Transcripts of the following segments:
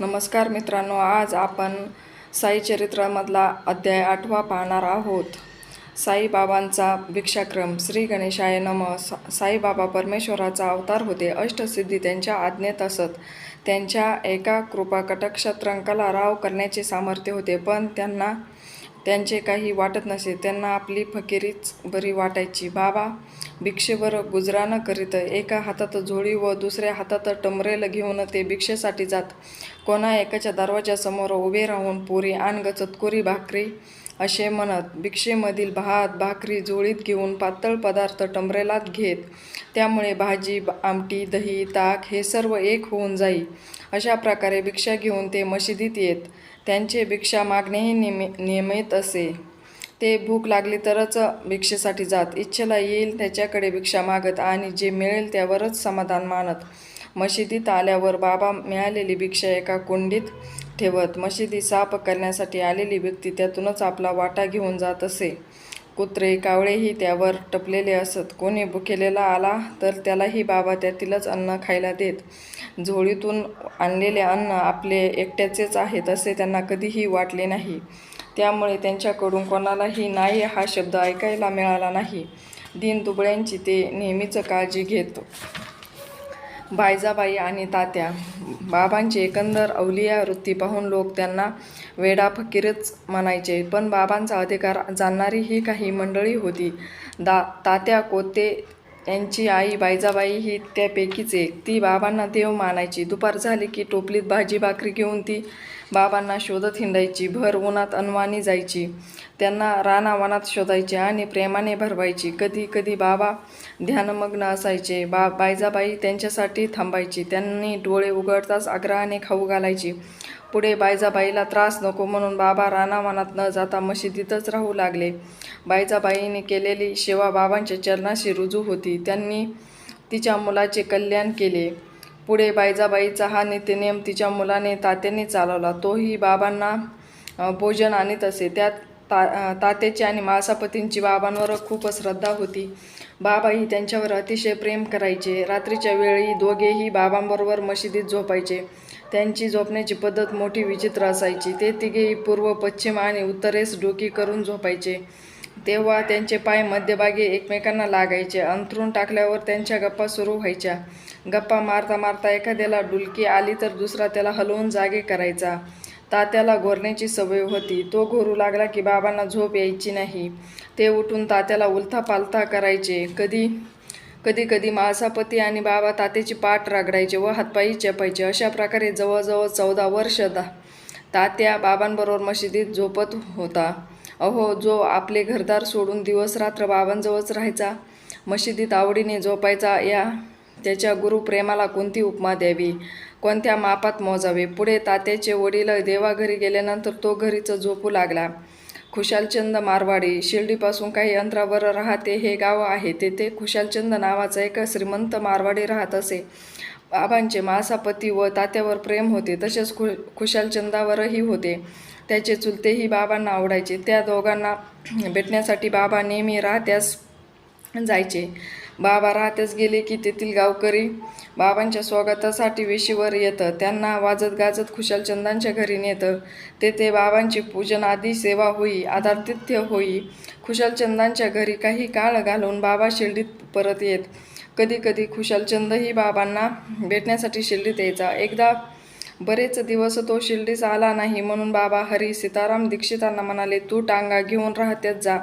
नमस्कार मित्रांनो आज आपण साई चरित्रामधला अध्याय आठवा पाहणार आहोत. साईबाबांचा भिक्षाक्रम श्री गणेशाय नम. सा साईबाबा परमेश्वराचा अवतार होते. अष्टसिद्धी त्यांच्या आज्ञेत असत. त्यांच्या एका कृपा कटक्षत्रंकाला राव करण्याचे सामर्थ्य होते पण त्यांना त्यांचे काही वाटत नसे त्यांना आपली फकिरीच बरी वाटायची. बाबा भिक्षेवर गुजरानं करीत एका हातात झोळी व दुसऱ्या हातात टमरेल घेऊन ते भिक्षेसाठी जात. कोणा एकाच्या दरवाजासमोर उभे राहून पुरी आण चतकोरी भाकरी असे म्हणत भिक्षेमधील भात भाकरी जोळीत घेऊन पातळ पदार्थ टमरेलात घेत त्यामुळे भाजी आमटी दही ताक हे सर्व एक होऊन जाई. अशा प्रकारे भिक्षा घेऊन ते मशिदीत येत. त्यांचे भिक्षा मागणेही नियमि नियमित असे. ते भूक लागली तरच भिक्षेसाठी जात. इच्छेला येईल त्याच्याकडे भिक्षा मागत आणि जे मिळेल त्यावरच समाधान मानत. मशिदीत आल्यावर बाबा मिळालेली भिक्षा एका कुंडीत ठेवत. मशिदी साफ करण्यासाठी आलेली व्यक्ती त्यातूनच आपला वाटा घेऊन जात असे. कुत्रे कावळेही त्यावर टपलेले असत. कोणी भुकेलेला आला तर त्यालाही बाबा त्यातीलच अन्न खायला देत. झोळीतून आणलेले अन्न आपले एकट्याचेच आहेत असे त्यांना कधीही वाटले नाही. त्यामुळे त्यांच्याकडून कोणालाही नाही हा शब्द ऐकायला मिळाला नाही. दीन दुबळ्यांची ते नेहमीच काळजी घेत बायजाबाई आणि तात्या. बाबांची एकंदर अवलिया वृत्ती पाहून लोक त्यांना वेडा फकीरच म्हणायचे. पण बाबांचा अधिकार जाणणारी ही काही मंडळी होती. दा तात्या कोते यांची आई बायजाबाई ही त्यापैकीच एक. ती बाबांना देव मानायची. दुपार झाली की टोपलीत भाजी भाकरी घेऊन ती बाबांना शोधत हिंडायची. भर उन्हात अनवाणी जायची. त्यांना रानावनात शोधायचे आणि प्रेमाने भरवायची. कधी कधी बाबा ध्यानमग्न असायचे. बा बायजाबाई त्यांच्यासाठी थांबायची. त्यांनी डोळे उघडताच आग्रहाने खाऊ घालायची. पुढे बायजाबाईला त्रास नको म्हणून बाबा रानावनात न जाता मशिदीतच राहू लागले. बायजाबाईने केलेली सेवा बाबांच्या चरणाशी रुजू होती. त्यांनी तिच्या मुलाचे कल्याण केले. पुढे बायजाबाईचा हा नित्यनियम तिच्या मुलाने तात्याने चालवला. तोही बाबांना भोजन आणीत असे. त्यात ता तात्याची आणि मासापतींची बाबांवर खूप श्रद्धा होती. बाबाही त्यांच्यावर अतिशय प्रेम करायचे. रात्रीच्या वेळी दोघेही बाबांबरोबर मशिदीत झोपायचे. त्यांची झोपण्याची पद्धत मोठी विचित्र असायची. ते तिघेही पूर्व पश्चिम आणि उत्तरेस डोकी करून झोपायचे. तेव्हा त्यांचे पाय मध्यभागी एकमेकांना लागायचे. अंथरून टाकल्यावर त्यांच्या गप्पा सुरू व्हायच्या. गप्पा मारता मारता एखाद्याला डुलकी आली तर दुसरा त्याला हलवून जागे करायचा. तात्याला घोरण्याची सवय होती. तो घोरू लागला की बाबांना झोप यायची नाही. ते उठून तात्याला उलथा पालथा करायचे. कधी? कधी कधी माळसापती आणि बाबा तात्याची पाठ रागडायचे व हातपायी चेपायचे. अशा प्रकारे जवळजवळ चौदा वर्ष दा तात्या बाबांबरोबर मशिदीत झोपत होता. अहो जो आपले घरदार सोडून दिवस रात्र बाबांजवळच राहायचा मशिदीत आवडीने झोपायचा या त्याच्या गुरुप्रेमाला कोणती उपमा द्यावी? कोणत्या मापात मोजावे? पुढे तात्याचे वडील देवाघरी गेल्यानंतर तो घरीच झोपू लागला. खुशालचंद मारवाडी शिर्डीपासून काही अंतरावर राहते हे गाव आहे. तेथे खुशालचंद नावाचा एक श्रीमंत मारवाडी राहत असे. बाबांचे मासापती व तात्यावर प्रेम होते तसेच खु खुशालचंदावरही होते. त्याचे चुलतेही बाबांना आवडायचे. त्या दोघांना भेटण्यासाठी बाबा नेहमी राहत्यास जायचे. बाबा राहत्यास गेले की तेथील गावकरी बाबांच्या स्वागतासाठी वेशीवर येतं. त्यांना वाजत गाजत खुशालचंदांच्या घरी नेतं. तेथे बाबांची पूजन आदी सेवा होई आधारतिथ्य होई. खुशालचंदांच्या घरी काही काळ घालून बाबा शिर्डीत परत येत. कधी कधी खुशालचंदही बाबांना भेटण्यासाठी शिर्डीत यायचा. एकदा बरेच दिवस तो शिर्डीस आला नाही म्हणून बाबा हरी सीताराम दीक्षितांना म्हणाले तू टांगा घेऊन राहत्यात जा.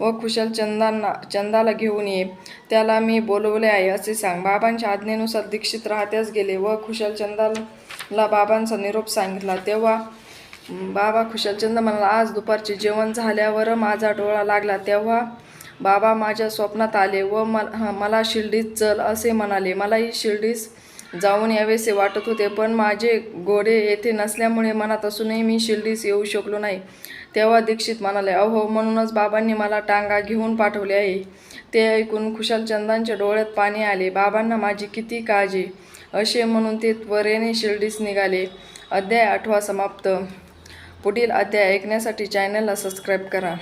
व कुशल चंदांना चंदाला घेऊन ये. त्याला मी बोलवले आहे असे सांग. बाबांच्या आज्ञेनुसार दीक्षित राहत्यास गेले. व कुशल चंदाला बाबांचा निरोप सांगितला. तेव्हा बाबा खुशालचंद म्हणाला आज दुपारचे जेवण झाल्यावर माझा डोळा लागला तेव्हा बाबा माझ्या स्वप्नात आले व मल मला शिर्डीत चल असे म्हणाले. मलाही शिर्डीस जाऊन यावेसे वाटत होते पण माझे घोडे येथे नसल्यामुळे मनात असूनही मी शिर्डीस येऊ शकलो नाही. तेव्हा दीक्षित म्हणाले अहो म्हणूनच बाबांनी मला टांगा घेऊन पाठवले आहे. ते ऐकून खुशालचंदांच्या डोळ्यात पाणी आले बाबांना माझी किती काळजी. असे म्हणून ते त्वरेने शिर्डीस निघाले. अध्याय आठवा समाप्त. पुढील अध्याय ऐकण्यासाठी चॅनलला सबस्क्राईब करा.